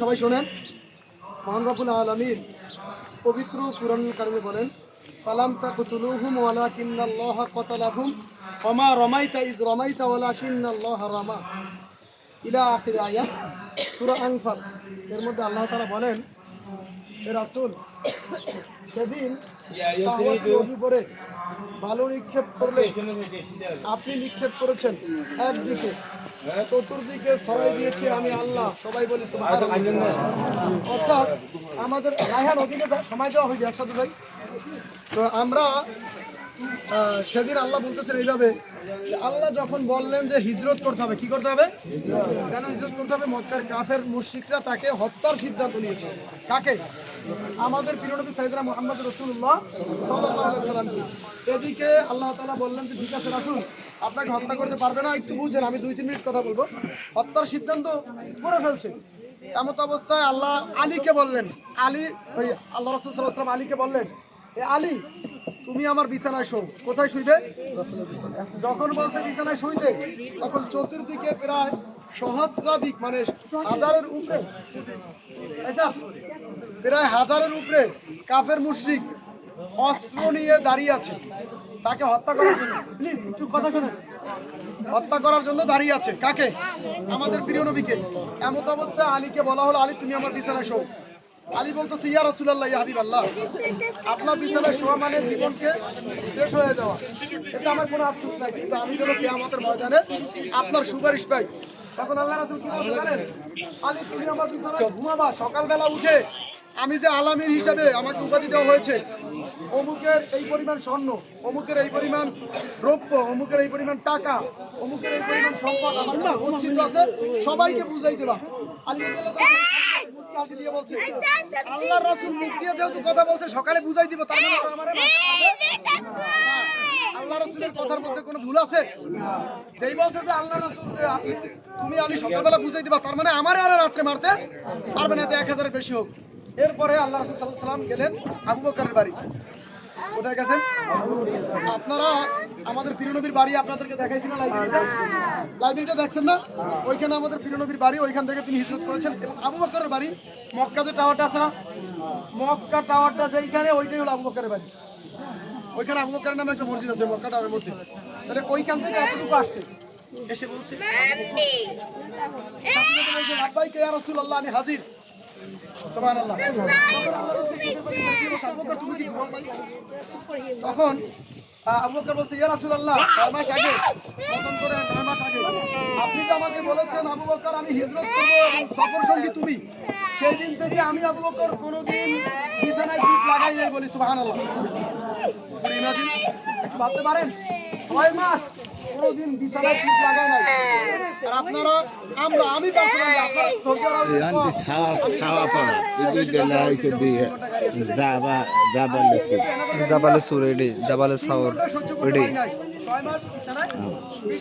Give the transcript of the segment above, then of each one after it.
সবাই শোনেন? মহান আলমীর পবিত্র কুরআন কারিমে বলেন, ফালাম কতালাহুম ওমা রমাইতা ইজ রামা। ইলা আখির আয়াত সূরা এর মধ্যে আল্লাহ তাআলা বলেন সেদিন শাহওয়াত নদী নিক্ষেপ করলে আপনি নিক্ষেপ করেছেন একদিকে চতুর্দিকে ছড়াই দিয়েছি আমি আল্লাহ। সবাই বলি অর্থাৎ আমাদের রায়হান ওদিকে সময় দেওয়া হয়েছে একসাথে ভাই তো আমরা সেদিন আল্লাহ বলতেছেন এইভাবে আল্লাহ যখন বললেন যে হিজরত করতে হবে, কি করতে হবে? কেন হিজরত করতে হবে? মক্কার কাফের মুশরিকরা তাকে হত্যার সিদ্ধান্ত নিয়েছে। কাকে? আমাদের প্রিয়নবী সাইদরা মোহাম্মদ রসুল্লাহ সাল্লাম এদিকে আল্লাহ তালা বললেন যে, ঠিক আছে, রাসুল, আপনাকে হত্যা করতে পারবে না, একটু বুঝেন, আমি দুই, তিন মিনিট কথা বলব। হত্যার সিদ্ধান্ত করে ফেলছে। এমত অবস্থায় আল্লাহ আলীকে বললেন, আলী, ওই আল্লাহ রসুল সাল্লাম আলীকে বললেন, এ আলী তুমি আমার বিছানায় শো। কোথায় শুইবে? যখন বলছে বিছানায় শুইতে তখন চতুর্দিকে প্রায় সহস্রাধিক মানে হাজারের উপরে প্রায় হাজারের উপরে কাফের মুশরিক অস্ত্র নিয়ে দাঁড়িয়ে আছে। তাকে হত্যা করার জন্য? প্লিজ একটু কথা শোনেন। হত্যা করার জন্য দাঁড়িয়ে আছে। কাকে? আমাদের প্রিয় নবীকে। এমত অবস্থায় আলীকে বলা হলো আলী তুমি আমার বিছানায় শো। আলী বলতেছে, ইয়া রাসূলুল্লাহ, ইয়া হাবিবাল্লাহ। আপনার বিছানায় শোয়া মানে জীবনকে শেষ হয়ে যাওয়া। এটা আমার কোনো আফসোস নাই, কিন্তু আমি যেন কিয়ামতের ময়দানে আপনার সুপারিশ পাই। তখন আল্লাহ রাসূল কি বলতে আলী, তুমি আমার বিছানায় ঘুমাবা, সকালবেলা উঠে আমি যে আলামির হিসাবে আমাকে উপাধি দেওয়া হয়েছে, অমুকের এই পরিমাণ স্বর্ণ, অমুকের এই পরিমাণ দ্রব্য, অমুকের এই পরিমাণ টাকা, অমুকের এই পরিমাণ সম্পদ আমার কাছে আছে, সবাইকে বুঝাই দেবা। আল্লাহ মুস্কি হাসি দিয়ে বলছে। আল্লাহ রাসূল মুখ দিয়ে যেহেতু কথা বলছে সকালে বুঝাই দিব তার মানে আমারে আল্লাহ রাসূলের কথার মধ্যে কোনো ভুল আছে? যেই বলছে যে আল্লাহ রাসূল যে আপনি তুমি আলী সকালবেলা বুঝাই দিবা তার মানে আমারে আর রাত্রে মারতে পারবে না এক হাজারের বেশি হোক। এরপরে আল্লাহ রাসূল সাল্লাল্লাহু আলাইহি সাল্লাম গেলেন আবু বকরের বাড়ি। কোথায় গেছেন? আপনারা আমাদের প্রিয়নবীর বাড়ি আপনাদেরকে দেখাইছি না লাইব্রেরিটা লাইব্রেরিটা দেখছেন না? ওইখানে আমাদের প্রিয়নবীর বাড়ি ওইখান থেকে তিনি হিজরত করেছেন। এবং আবু বকরের বাড়ি মক্কা যে টাওয়ারটা আছে না? মক্কা টাওয়ারটা আছে যেইখানে ওইটাই হলো আবু বকরের বাড়ি। ওইখানে আবু বকরের নামে একটা মসজিদ আছে মক্কা টাওয়ারের মধ্যে। তাহলে ওইখান থেকে এতটুকু আসছে। এসে বলছে আব্বাইকে রাসূলুল্লাহ আমি হাজির। সুবহানাল্লাহ। আবু বকর, তুমি কি ঘুমাও ভাই? তখন আহ, আবু বকর বলছে ইয়া রাসূলুল্লাহ নয় মাস আগে করে নয় মাস আগে আপনি যে আমাকে বলেছেন আবু বকর আমি হিজরত করব এবং সফর সঙ্গী তুমি সেই দিন থেকে আমি আবু বকর কোনোদিন বিছানায় পিঠ লাগাই নাই বলি সুবহানাল্লাহ। ইমাজিন একটু ভাবতে পারেন ছয় মাস কোনোদিন বিছানায় পিঠ লাগাই নাই। আর আপনারা আমরা আমি আপনার ধৈর্য আমি subir de কথা la জাবালে সুর এডি জাবালে সাওর বিছানায়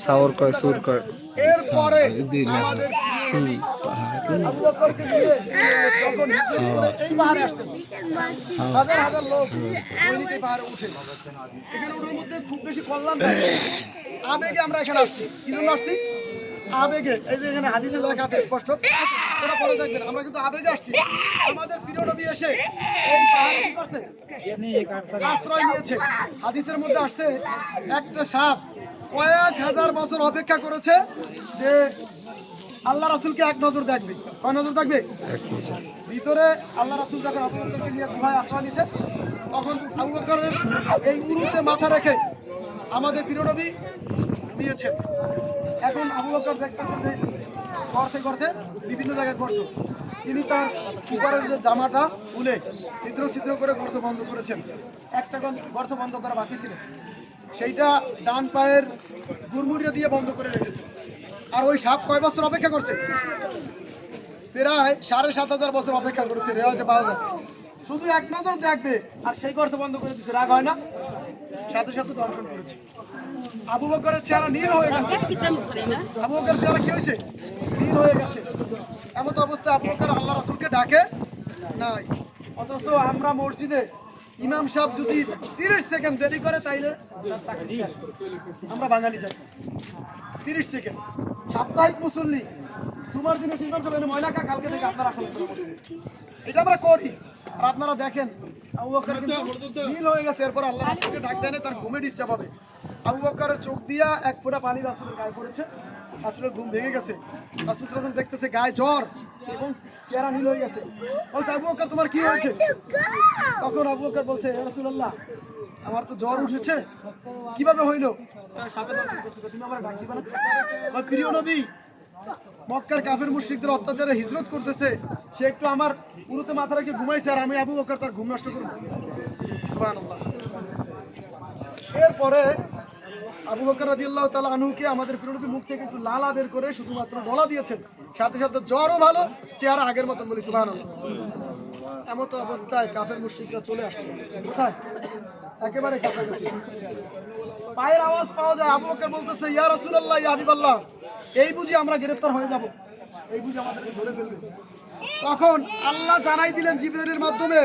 সাওর কয় সুর কয়। এরপরে আমাদের এই পাহাড়ে আসছেন হাজার হাজার লোক ওইদিকে পাহাড়ে উঠে। এখানে ওঠার মধ্যে খুব বেশি কল্যাণ আবেগে আমরা এখানে আসছি। কি জন্য আসছি? আবেগে এই যে এখানে হাদিসে লেখা আছে স্পষ্ট ওটা পরে দেখবেন আমরা কিন্তু আবেগে আসছি। আমাদের প্রিয় নবী এসে এই পাহাড়ে কি করছে? আশ্রয় নিয়েছে। হাদিসের মধ্যে আসছে একটা সাপ কয়েক হাজার বছর অপেক্ষা করেছে যে আল্লাহ রাসূলকে এক নজর দেখবে। কয় নজর দেখবে? ভিতরে আল্লাহ রাসুল যখন আবু বকরকে নিয়ে গুহায় আশ্রয় নিছে তখন আবু বকরের এই উরুতে মাথা রেখে আমাদের প্রিয় নবী নিয়েছেন এখন আবু বকর দেখতেছেন যে করতে করতে বিভিন্ন জায়গায় করছ তিনি তার উপরের যে জামাটা খুলে ছিদ্র ছিদ্র করে গর্ত বন্ধ করেছেন। একটা গর্ত বন্ধ করা বাকি ছিল। সেইটা ডান পায়ের গুরমুরিয়া দিয়ে বন্ধ করে রেখেছে। আর ওই সাপ কয় বছর অপেক্ষা করছে? প্রায় সাড়ে সাত হাজার বছর অপেক্ষা করেছে। রেওয়াজে পাওয়া যায়। শুধু এক নজর দেখবে। আর সেই গর্ত বন্ধ করে দিচ্ছে রাগ হয় না? সাথে সাথে দর্শন করেছে। আবু বকরের চেহারা নীল হয়ে গেছে। আবু বকরের চেহারা কি হয়েছে? নীল হয়ে গেছে। এমন অবস্থা আবু বকর আল্লাহ রসুলকে ডাকে নাই। অথচ আমরা মসজিদে ইমাম সাহেব যদি তিরিশ সেকেন্ড দেরি করে তাইলে। আমরা বাঙালি যাই তিরিশ সেকেন্ড। সাপ্তাহিক মুসল্লি। জুমার দিনে সব এনে ময়লা কালকে থেকে আপনারা আসলে এটা আমরা করি। আর আপনারা দেখেন আবু বকর নীল হয়ে গেছে এরপর আল্লাহ রাসূলকে ডাক দেনে তার ঘুমে ডিস্টার্ব হবে। আবু বকরের চোখ দিয়া এক ফোঁটা পানি রাসূলের গায়ে পড়েছে। রাসূলের ঘুম ভেঙে গেছে। রাসূল দেখতেছে গায়ে জ্বর এবং চেহারা নীল হয়ে গেছে। বলছে আবু বকর তোমার কি হয়েছে? তখন আবু বকর বলছে "ইয়া রাসূলুল্লাহ আমার তো জ্বর উঠেছে। কীভাবে হইল? আমার প্রিয় নবী মক্কার কাফের মুশরিকদের অত্যাচারে হিজরত করতেছে, সে একটু আমার পুরোতে মাথা রেখে ঘুমাইছে আর আমি আবু বকর তার ঘুম নষ্ট করব। এরপরে আবু বকর রাদিয়াল্লাহু তাআলা আনহুকে আমাদের প্রিয় মুখ থেকে একটু লাল আদের করে শুধুমাত্র ডলা দিয়েছেন। সাথে সাথে জ্বরও ভালো, চেহারা আগের মতন বলি, সুবহানাল্লাহ। এমত অবস্থায় কাফের মুশরিকরা চলে আসছে। কোথায়? একেবারে কাছাকাছি। পায়ের আওয়াজ পাওয়া যায়, আবু বকর বলতেছে, ইয়া রাসূলুল্লাহ, ইয়া এই বুঝি আমরা গ্রেফতার হয়ে যাব। এই বুঝি আমাদেরকে ধরে ফেলবে। তখন আল্লাহ জানাই দিলেন জিবরাইলের মাধ্যমে,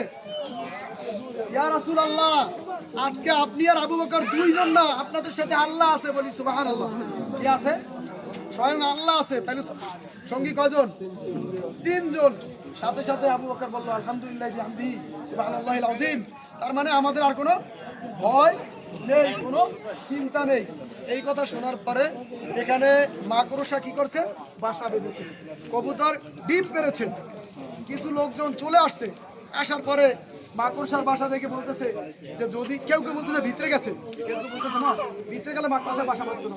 ইয়া রাসূলুল্লাহ, আজকে আপনি আর আবু বকর দুইজন না, আপনাদের সাথে আল্লাহ আছে বলি, সুবহানাল্লাহ। কি আছে? স্বয়ং আল্লাহ আছে তাহলে সঙ্গী কজন? তিনজন। সাথে সাথে আবু বকর বলল, আলহামদুলিল্লাহ বিহামদিহি সুবহানাল্লাহিল আযীম। তার মানে আমাদের আর কোনো ভয় নেই, কোনো চিন্তা নেই। এই কথা শোনার পরে এখানে মাকড়সা কি করছে? বাসা বেঁধেছে। কবুতর ডিম পেরেছে। কিছু লোকজন চলে আসছে। আসার পরে মাকড়সার বাসা দেখে বলতেছে যে যদি কেউ কেউ বলতেছে ভিতরে গেছে বলতেছে না ভিতরে গেলে মাকড়সার বাসা বাঁধতো না।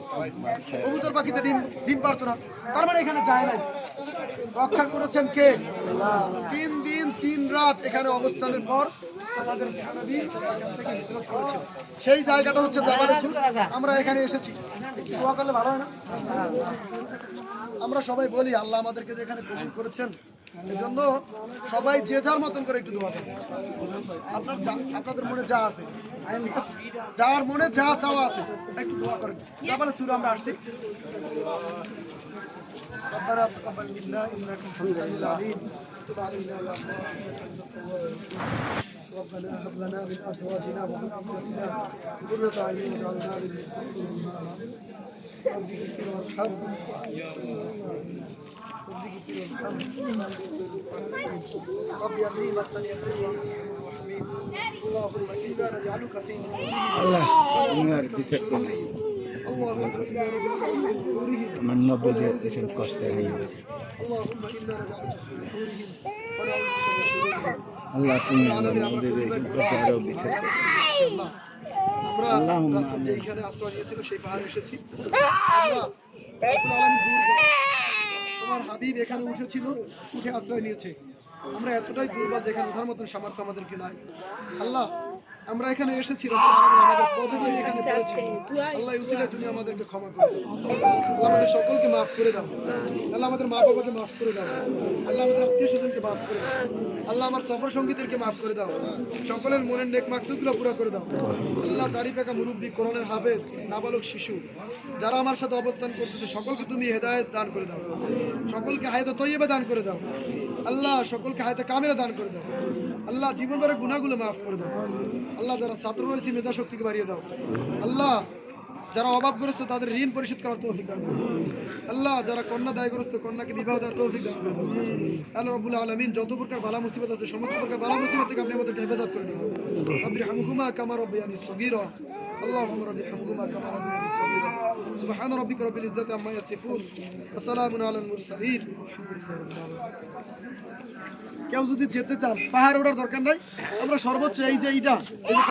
কবুতর পাখিতে ডিম ডিম পারতো না। তার মানে এখানে যায় নাই। রক্ষা করেছেন কে? তিন দিন, তিন রাত এখানে অবস্থানের পর সেই জায়গাটা হচ্ছে আমরা এখানে এসেছি। ভালো হয় না? আমরা সবাই বলি, আল্লাহ আমাদেরকে যেখানে কবুল করেছেন এজন্য সবাই যে যার মতন করে একটু দোয়া করবেন আপনার যা- আপনাদের মনে যা আছে ঠিক আছে যার মনে যা চাওয়া আছে একটু দোয়া করেন জাবালে সুর আমরা আসছি ربنا تقبل منا انك انت السميع العليم تب علينا يا الله ربنا هب لنا من أزواجنا وذرياتنا قرة عين واجعلنا للمتقين رب اغفر وارحم رب اغفر وارحم رب يقي مسني اللهم إنا نجعلك في نورهم الله. نور بتقوى اللهم انا نجعلك في نحورهم আমার নব্বই এসব কষ্ট হয়ে যাবে اللهم انا نجعلك في نحورهم ونعوذ بك من شرورهم আল্লাহ তুমি আমাদের এসব কষ্ট আরো বিচার করো আমরা আল্লাহুম্মা রাসূল যে এখানে আশ্রয় নিয়েছিল সেই পাহাড়ে এসেছি আমরা রব্বুল আলামিন দুর্বল তোমার হাবিব এখানে উঠেছিল উঠে আশ্রয় নিয়েছে আমরা এতটাই দুর্বল যেখানে ওঠার মতন সামর্থ্য আমাদেরকে নাই আল্লাহ আমরা এখানে এসেছি আমাদের পদে ধরে এখানে আল্লাহ উসিলায় তুমি আমাদেরকে ক্ষমা করে আল্লাহ আমাদের সকলকে মাফ করে দাও আল্লাহ আমাদের মা বাবাকে মাফ করে দাও আল্লাহ আমাদের আত্মীয় স্বজনকে মাফ করে দাও আল্লাহ আমার সফর সঙ্গীদেরকে মাফ করে দাও। সকলের মনের নেক মাকসুদগুলো পুরো করে দাও। আল্লাহ দাড়ি পাকা মুরব্বী কোরআনের হাফেজ নাবালক শিশু যারা আমার সাথে অবস্থান করতেছে সকলকে তুমি হেদায়েত দান করে দাও। সকলকে হায়াতে তৈয়বে দান করে দাও। আল্লাহ সকলকে হায়াতে কামেরা দান করে দাও। আল্লাহ জীবন ভরে গুণাগুলো মাফ করে দাও। আল্লাহ যারা ছাত্র রয়েছে মেধা শক্তিকে বাড়িয়ে দাও। আল্লাহ যারা অভাবগ্রস্ত, তাদের ঋণ পরিশোধ করার তৌফিক দান আল্লাহ যারা কন্যা দায়গ্রস্ত, কন্যাকে বিবাহ দেওয়ার তৌফিক দান আল্লাহ রবুল আলমিন যত প্রকার বালা মুসিবত আছে, সমস্ত প্রকার বালা মুসিবত থেকে আপনি আমাদেরকে হেফাজত করে দিন। রব্বি রহমহুমা কামা রব্বিয়ানি সগীরা। اللهم رب ارحمهما كما ربياني صغيرا سبحان ربك رب العزة عما يصفون وسلام على المرسلين والحمد لله رب العالمين কেউ যদি যেতে চান পাহাড় ওঠার দরকার নাই আমরা সর্বোচ্চ এই যে এইটা এই যে